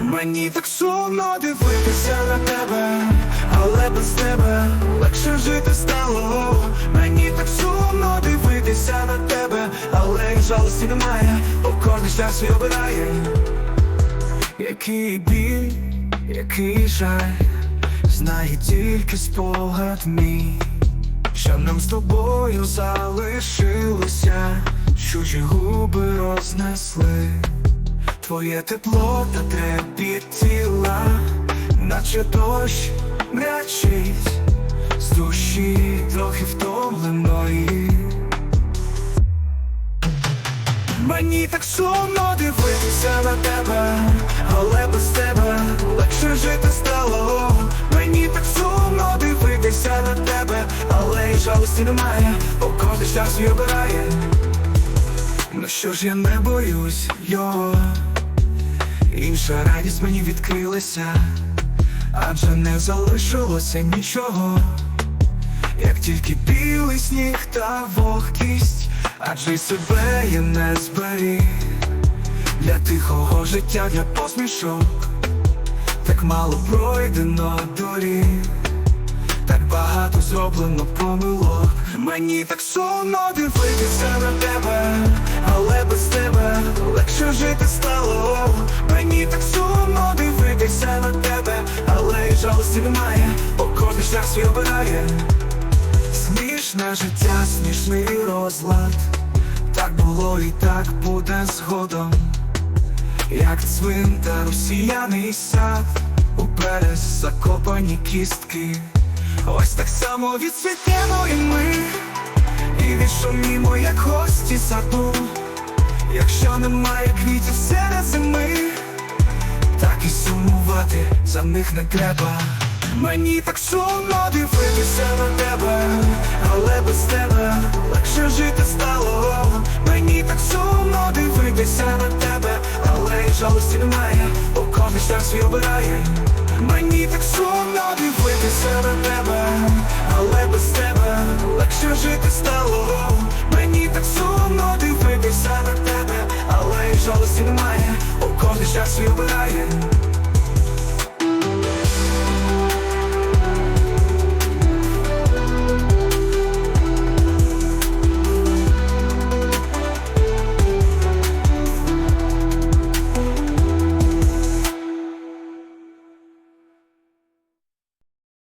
Мені так сумно дивитися на тебе, але без тебе легше жити стало. Мені так сумно дивитися на тебе, але жалості немає, бо кожен час свій обирає. Який біль, який жаль, знає тільки спогад мій, що нам з тобою залишилося, чужі губи рознесли. Твоє тепло та трепіт тіла, наче дощ м'ячить з душі трохи втомленої. Мені так сумно дивитися на тебе, але без тебе легше жити стало. Мені так сумно дивитися на тебе, але й жалості немає, бо кожен час свій обирає. Ну що ж я не боюсь його, інша радість мені відкрилася, адже не залишилося нічого, як тільки білий сніг та вогкість, адже й себе я не зберіг для тихого життя, для посмішок, так мало пройдено доріг. Так багато зроблено помилок Мені так сумно дивитися на тебе, але без тебе легше жити стало. Мені так сумно дивитися на тебе, але й жалості немає, бо кожен шлях свій обирає. Смішне життя, смішний розлад. Так було і так буде згодом. Як цвинтар усіяний сад, у берез закопані кістки. Ось так само відсвітемо і ми, і відшумімо, як гості саду. Якщо немає квітів серед за не треба. Мені так сумно дивитися на тебе, але без тебе легше жити стало. Мені так сумно дивитися на тебе, але й жалості немає, бо кожен шлях свій обирає. Мені так сумно дивитися на тебе, але без тебе легше жити стало. Мені так сумно дивитися на тебе, але й жалості немає, бо кожен шлях свій обирає.